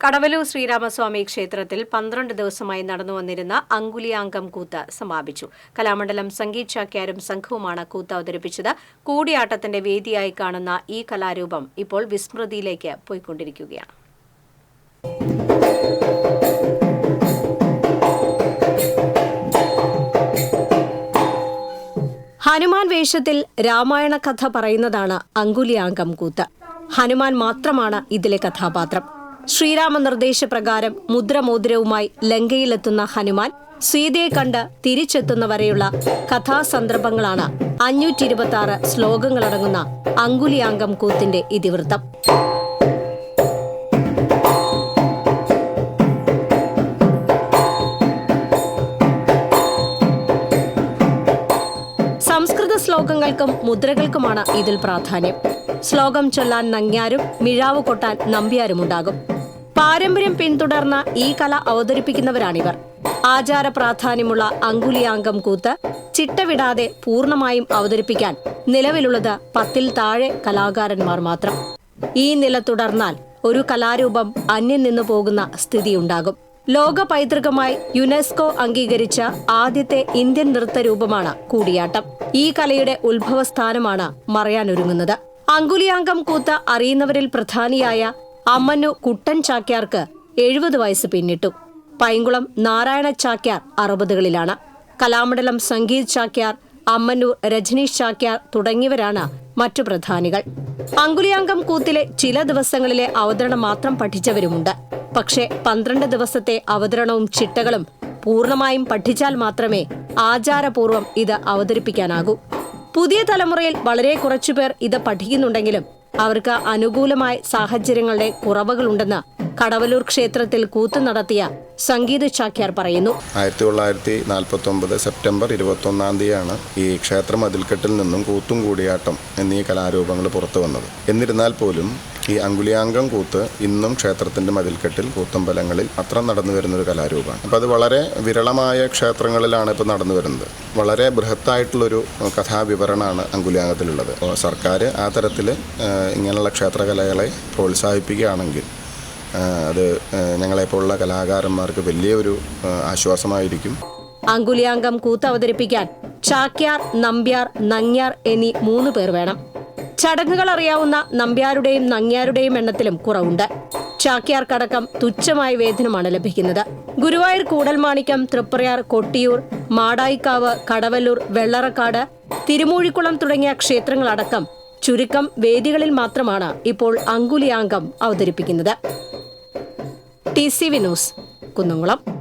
കടവലൂർ ശ്രീരാമസ്വാമി ക്ഷേത്രത്തിൽ പന്ത്രണ്ട് ദിവസമായി നടന്നു വന്നിരുന്ന അങ്കുലിയാങ്കം കൂത്ത് സമാപിച്ചു. കലാമണ്ഡലം സംഗീത് ചാക്യാരും സംഘവുമാണ് കൂത്ത് അവതരിപ്പിച്ചത്. കൂടിയാട്ടത്തിന്റെ വേദിയായി കാണുന്ന ഈ കലാരൂപം ഇപ്പോൾ വിസ്മൃതിയിലേക്ക് പോയിക്കൊണ്ടിരിക്കുകയാണ്. ഹനുമാൻ വേഷത്തിൽ രാമായണ കഥ പറയുന്നതാണ് അങ്കുലിയാങ്കം കൂത്ത്. ഹനുമാൻ മാത്രമാണ് ഇതിലെ കഥാപാത്രം. ശ്രീരാമ നിർദ്ദേശപ്രകാരം മുദ്രമോതിരവുമായി ലങ്കയിലെത്തുന്ന ഹനുമാൻ സീതയെ കണ്ട് തിരിച്ചെത്തുന്നവരെയുള്ള കഥാസന്ദർഭങ്ങളാണ് അഞ്ഞൂറ്റി ഇരുപത്തി ആറ് ശ്ലോകങ്ങളടങ്ങുന്ന അങ്കുലിയാങ്കം കൂത്തിന്റെ ഇതിവൃത്തം. സംസ്കൃത ശ്ലോകങ്ങൾക്കും മുദ്രകൾക്കുമാണ് ഇതിൽ പ്രാധാന്യം. ശ്ലോകം ചൊല്ലാൻ നങ്ങ്യാരും മിഴാവ് കൊട്ടാൻ നമ്പ്യാരുമുണ്ടാകും. പാരമ്പര്യം പിന്തുടർന്ന ഈ കല അവതരിപ്പിക്കുന്നവരാണിവർ. ആചാര പ്രാധാന്യമുള്ള അങ്കുലിയാങ്കം കൂത്ത് ചിട്ടവിടാതെ പൂർണമായും അവതരിപ്പിക്കാൻ നിലവിലുള്ളത് പത്തിൽ താഴെ കലാകാരന്മാർ മാത്രം. ഈ നില തുടർന്നാൽ ഒരു കലാരൂപം അന്യം നിന്നു പോകുന്ന സ്ഥിതിയുണ്ടാകും. ലോക പൈതൃകമായി യുനെസ്കോ അംഗീകരിച്ച ആദ്യത്തെ ഇന്ത്യൻ നൃത്ത രൂപമാണ് കൂടിയാട്ടം. ഈ കലയുടെ ഉത്ഭവസ്ഥാനമാണ് മറയാനൊരുങ്ങുന്നത്. അങ്കുലിയാങ്കം കൂത്ത് അറിയുന്നവരിൽ പ്രധാനിയായ അമ്മന്നു കുട്ടൻ ചാക്യാർക്ക് എഴുപത് വയസ്സ് പിന്നിട്ടു. പൈങ്കുളം നാരായണ ചാക്യാർ അറുപതുകളിലാണ്. കലാമണ്ഡലം സംഗീത് ചാക്യാർ അമ്മന്നൂർ രജനീഷ് ചാക്യാർ തുടങ്ങിയവരാണ് മറ്റു പ്രധാനികൾ. അങ്കുലിയാങ്കം കൂത്തിലെ ചില ദിവസങ്ങളിലെ അവതരണം മാത്രം പഠിച്ചവരുമുണ്ട്. പക്ഷേ പന്ത്രണ്ട് ദിവസത്തെ അവതരണവും ചിട്ടകളും പൂർണമായും പഠിച്ചാൽ മാത്രമേ ആചാരപൂർവം ഇത് അവതരിപ്പിക്കാനാകൂ. പുതിയ തലമുറയിൽ വളരെ കുറച്ചുപേർ ഇത് പഠിക്കുന്നുണ്ടെങ്കിലും അവർക്ക് അനുകൂലമായ സാഹചര്യങ്ങളുടെ കുറവുകളുണ്ടെന്ന് കടവലൂർ ക്ഷേത്രത്തിൽ കൂത്തു നടത്തിയ സംഗീത ചാക്യാർ പറയുന്നു. ആയിരത്തി തൊള്ളായിരത്തി നാൽപ്പത്തി ഒമ്പത് സെപ്റ്റംബർ ഇരുപത്തി ഒന്നാം തീയതിയാണ് ഈ ക്ഷേത്ര മതിൽക്കെട്ടിൽ നിന്നും കൂത്തും കൂടിയാട്ടം എന്നീ കലാരൂപങ്ങൾ പുറത്തു വന്നത്. എന്നിരുന്നാൽ പോലും ഈ അങ്കുലിയാങ്കം കൂത്ത് ഇന്നും ക്ഷേത്രത്തിന്റെ മതിൽക്കെട്ടിൽ കൂത്തമ്പലങ്ങളിൽ അത്ര നടന്നു വരുന്നൊരു കലാരൂപമാണ്. അപ്പോൾ അത് വളരെ വിരളമായ ക്ഷേത്രങ്ങളിലാണ് ഇപ്പോൾ നടന്നു വരുന്നത്. വളരെ ബൃഹത്തായിട്ടുള്ളൊരു കഥാവിവരണമാണ് അങ്കുലിയാങ്കത്തിലുള്ളത് സർക്കാർ ആ തരത്തിൽ ഇങ്ങനെയുള്ള ക്ഷേത്രകലകളെ പ്രോത്സാഹിപ്പിക്കുകയാണെങ്കിൽ അത് ഞങ്ങളെപ്പോലുള്ള കലാകാരന്മാർക്ക് വലിയൊരു ആശ്വാസമായിരിക്കും. അങ്കുലിയാങ്കം കൂത്ത് അവതരിപ്പിക്കാൻ ചാക്യാർ നമ്പ്യാർ നങ്ങ്യാർ എന്നീ മൂന്ന് പേർ വേണം. ചടങ്ങുകൾ അറിയാവുന്ന നമ്പ്യാരുടെയും നങ്ങ്യാരുടെയും എണ്ണത്തിലും കുറവുണ്ട്. ചാക്യാർക്കടക്കം തുച്ഛമായ വേതനമാണ് ലഭിക്കുന്നത്. ഗുരുവായൂർ കൂടൽമാണിക്കം തൃപ്രയാർ കൊട്ടിയൂർ മാടായിക്കാവ് കടവല്ലൂർ വെള്ളറക്കാട് തിരുമൂഴിക്കുളം തുടങ്ങിയ ക്ഷേത്രങ്ങളടക്കം ചുരുക്കം വേദികളിൽ മാത്രമാണ് ഇപ്പോൾ അങ്കുലിയാങ്കം അവതരിപ്പിക്കുന്നത്. T C V news Kunnamkulam.